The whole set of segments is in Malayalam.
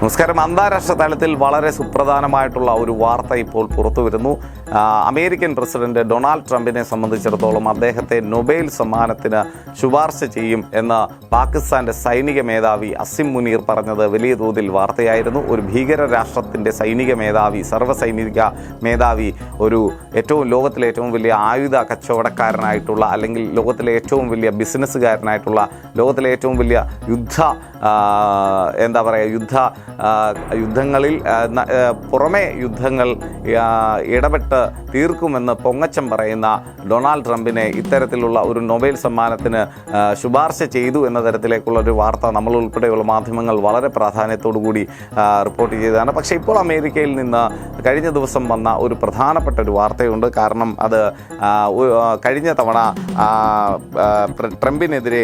നമസ്കാരം. അന്താരാഷ്ട്ര തലത്തിൽ വളരെ സുപ്രധാനമായിട്ടുള്ള ഒരു വാർത്ത ഇപ്പോൾ പുറത്തു വരുന്നു അമേരിക്കൻ പ്രസിഡന്റ് ഡൊണാൾഡ് ട്രംപിനെ സംബന്ധിച്ചിടത്തോളം അദ്ദേഹത്തെ നൊബേൽ സമ്മാനത്തിന് ശുപാർശ ചെയ്യും എന്ന് പാകിസ്ഥാന്റെ സൈനിക മേധാവി അസിം മുനീർ പറഞ്ഞത് വലിയ തോതിൽ വാർത്തയായിരുന്നു. ഒരു ഭീകര രാഷ്ട്രത്തിന്റെ സൈനിക മേധാവി സർവസൈനിക മേധാവി ഒരു ഏറ്റവും ലോകത്തിലെ ഏറ്റവും വലിയ ആയുധ കച്ചവടക്കാരനായിട്ടുള്ള അല്ലെങ്കിൽ ലോകത്തിലെ ഏറ്റവും വലിയ ബിസിനസ്സുകാരനായിട്ടുള്ള ലോകത്തിലെ ഏറ്റവും വലിയ യുദ്ധ എന്താ പറയുക യുദ്ധ യുദ്ധങ്ങളിൽ പുറമേ യുദ്ധങ്ങൾ ഇടപെട്ട് തീർക്കുമെന്ന് പൊങ്ങച്ചം പറയുന്ന ഡൊണാൾഡ് ട്രംപിനെ ഇത്തരത്തിലുള്ള ഒരു നൊബേൽ സമ്മാനത്തിന് ശുപാർശ ചെയ്തു എന്ന തരത്തിലേക്കുള്ള ഒരു വാർത്ത നമ്മൾ ഉൾപ്പെടെയുള്ള മാധ്യമങ്ങൾ വളരെ പ്രാധാന്യത്തോടു കൂടി റിപ്പോർട്ട് ചെയ്തതാണ്. പക്ഷേ ഇപ്പോൾ അമേരിക്കയിൽ നിന്ന് കഴിഞ്ഞ ദിവസം വന്ന ഒരു പ്രധാനപ്പെട്ട ഒരു വാർത്തയുണ്ട്. കാരണം അത് കഴിഞ്ഞ തവണ ട്രംപിനെതിരെ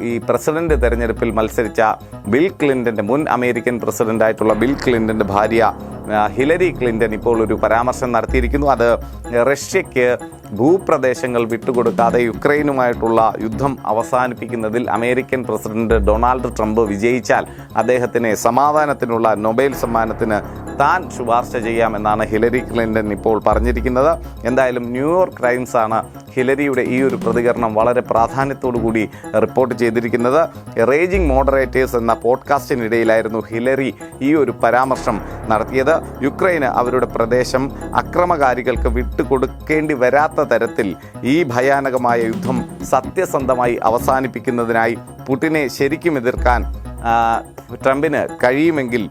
ഈ പ്രസിഡന്റ് തെരഞ്ഞെടുപ്പിൽ മത്സരിച്ച ബിൽ ക്ലിന്റന്റെ മുൻ അമേരിക്കൻ പ്രസിഡന്റായിട്ടുള്ള ബിൽ ക്ലിന്റന്റെ ഭാര്യ ഹിലരി ക്ലിന്റൺ ഇപ്പോൾ ഒരു പരാമർശം നടത്തിയിരിക്കുന്നു. അത് റഷ്യയ്ക്ക് ഭൂപ്രദേശങ്ങൾ വിട്ടുകൊടുക്കാതെ യുക്രൈനുമായിട്ടുള്ള യുദ്ധം അവസാനിപ്പിക്കുന്നതിൽ അമേരിക്കൻ പ്രസിഡന്റ് ഡൊണാൾഡ് ട്രംപ് വിജയിച്ചാൽ അദ്ദേഹത്തിന് സമാധാനത്തിനുള്ള നൊബേൽ സമ്മാനത്തിന് താൻ ശുപാർശ ചെയ്യാമെന്നാണ് ഹിലരി ക്ലിന്റൺ ഇപ്പോൾ പറഞ്ഞിരിക്കുന്നത്. എന്തായാലും ന്യൂയോർക്ക് ടൈംസ് ഹിലരിയുടെ ഈ ഒരു പ്രതികരണം വളരെ പ്രാധാന്യത്തോടു കൂടി റിപ്പോർട്ട് ചെയ്തിരിക്കുന്നത്. റേജിംഗ് മോഡറേറ്റേഴ്സ് എന്ന പോഡ്കാസ്റ്റിനിടയിലായിരുന്നു ഹിലരി ഈ ഒരു പരാമർശം നടത്തിയത്. യുക്രൈന് അവരുടെ പ്രദേശം അക്രമകാരികൾക്ക് വിട്ടുകൊടുക്കേണ്ടി വരാത്ത തരത്തിൽ ഈ ഭയാനകമായ യുദ്ധം സത്യസന്ധമായി അവസാനിപ്പിക്കുന്നതിനായി പുടിനെ ശരിക്കും എതിർക്കാൻ ട്രംപിന് കഴിയുമെങ്കിൽ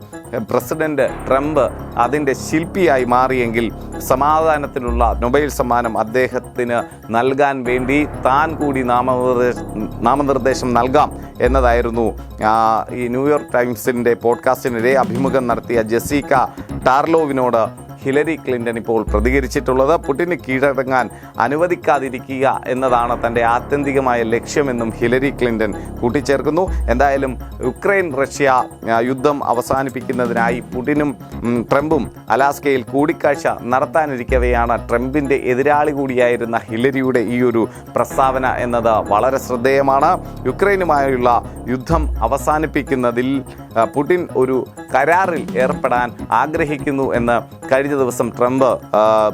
പ്രസിഡന്റ് ട്രംപ് അതിന്റെ ശില്പിയായി മാറിയെങ്കിൽ സമാധാനത്തിനുള്ള നൊബൈൽ സമ്മാനം അദ്ദേഹത്തിന് നൽകാൻ വേണ്ടി താൻ കൂടി നാമനിർദ്ദേശ നാമനിർദ്ദേശം നൽകാം എന്നതായിരുന്നു ഈ ന്യൂയോർക്ക് ടൈംസിന്റെ പോഡ്കാസ്റ്റിനിടെ അഭിമുഖം നടത്തിയ ജെസിക്ക ടാർലോവിനോട് ഹിലരി ക്ലിന്റൺ ഇപ്പോൾ പ്രതികരിച്ചിട്ടുള്ളത്. പുടിന് കീഴടങ്ങാൻ അനുവദിക്കാതിരിക്കുക എന്നതാണ് തന്റെ ആത്യന്തികമായ ലക്ഷ്യമെന്നും ഹിലരി ക്ലിന്റൺ കൂട്ടിച്ചേർക്കുന്നു. എന്തായാലും യുക്രൈൻ റഷ്യ യുദ്ധം അവസാനിപ്പിക്കുന്നതിനായി പുടിനും ട്രംപും അലാസ്കയിൽ കൂടിക്കാഴ്ച നടത്താനിരിക്കവെയാണ് ട്രംപിന്റെ എതിരാളി കൂടിയായിരുന്ന ഹിലരിയുടെ ഈ ഒരു പ്രസ്താവന എന്നത് വളരെ ശ്രദ്ധേയമാണ്. യുക്രൈനുമായുള്ള യുദ്ധം അവസാനിപ്പിക്കുന്നതിൽ പുടിൻ ഒരു കരാറിൽ ഏർപ്പെടാൻ ആഗ്രഹിക്കുന്നു എന്ന് കഴിഞ്ഞ ദിവസം ട്രംപ്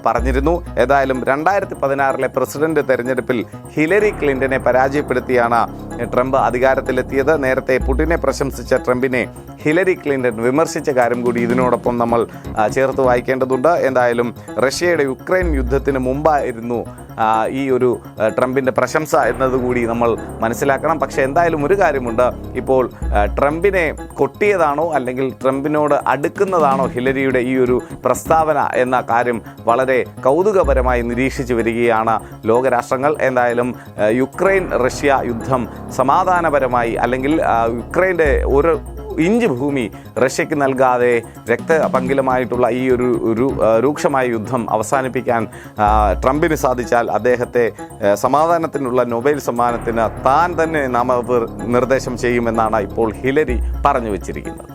പറഞ്ഞിരുന്നു. ഏതായാലും രണ്ടായിരത്തി പതിനാറിലെ പ്രസിഡന്റ് തെരഞ്ഞെടുപ്പിൽ ഹിലരി ക്ലിന്റനെ പരാജയപ്പെടുത്തിയാണ് ട്രംപ് അധികാരത്തിലെത്തിയത്. നേരത്തെ പുടിനെ പ്രശംസിച്ച ട്രംപിനെ ഹിലരി ക്ലിന്റൺ വിമർശിച്ച കാര്യം കൂടി ഇതിനോടൊപ്പം നമ്മൾ ചേർത്ത് വായിക്കേണ്ടതുണ്ട്. എന്തായാലും റഷ്യയുടെ യുക്രൈൻ യുദ്ധത്തിന് മുമ്പായിരുന്നു ഈ ഒരു ട്രംപിന്റെ പ്രശംസ എന്നതുകൂടി നമ്മൾ മനസ്സിലാക്കണം. പക്ഷേ എന്തായാലും ഒരു കാര്യമുണ്ട്. ഇപ്പോൾ ട്രംപിനെ കൊട്ടിയതാണോ അല്ലെങ്കിൽ ട്രംപിനോട് അടുക്കുന്നതാണോ ഹിലരിയുടെ ഈ ഒരു പ്രസ്താവന എന്ന കാര്യം വളരെ കൗതുകപരമായി നിരീക്ഷിച്ചു വരികയാണ് ലോകരാഷ്ട്രങ്ങൾ. എന്തായാലും യുക്രൈൻ റഷ്യ യുദ്ധം സമാധാനപരമായി അല്ലെങ്കിൽ യുക്രൈന്റെ ഒരു ഇഞ്ച് ഭൂമി റഷ്യക്ക് നൽകാതെ രക്തപങ്കിലമായിട്ടുള്ള ഈ ഒരു രൂക്ഷമായ യുദ്ധം അവസാനിപ്പിക്കാൻ ട്രംപിന് സാധിച്ചാൽ അദ്ദേഹത്തെ സമാധാനത്തിനുള്ള നൊബേൽ സമ്മാനത്തിന് താൻ തന്നെ നാമ നാമനിർദ്ദേശം ചെയ്യുമെന്നാണ് ഇപ്പോൾ ഹിലരി പറഞ്ഞു വച്ചിരിക്കുന്നത്.